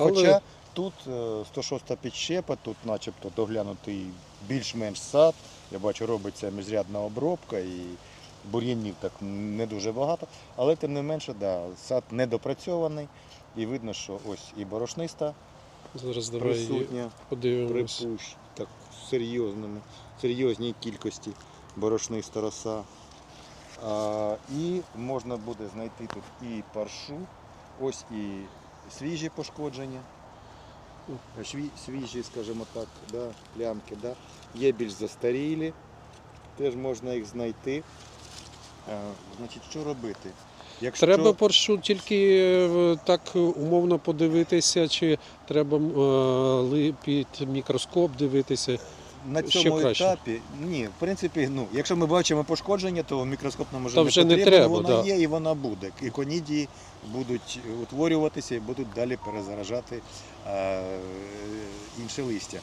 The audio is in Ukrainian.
Але- Хоча тут е, 106 підщепа, тут начебто доглянутий більш-менш сад. Я бачу, робиться міжрядна обробка і бур'янів так не дуже багато. Але тим не менше, да, сад недопрацьований. І видно, що ось і борошниста Зараз присутня подивимось. припущ, так в серйозному, серйозній кількості борошниста роса. А, і можна буде знайти тут і паршу, ось і свіжі пошкодження. Свіжі, скажімо так, да, плямки. Да. Є більш застарілі, теж можна їх знайти. А, значить, що робити? Якщо... Треба поршу тільки е, так умовно подивитися, чи треба е, під мікроскоп дивитися. На цьому краще? етапі, ні, в принципі, ну, якщо ми бачимо пошкодження, то мікроскоп нам вже Та не вже не потрібен, треба, вона да. є і вона буде. І конідії будуть утворюватися і будуть далі перезаражати е, інше листя.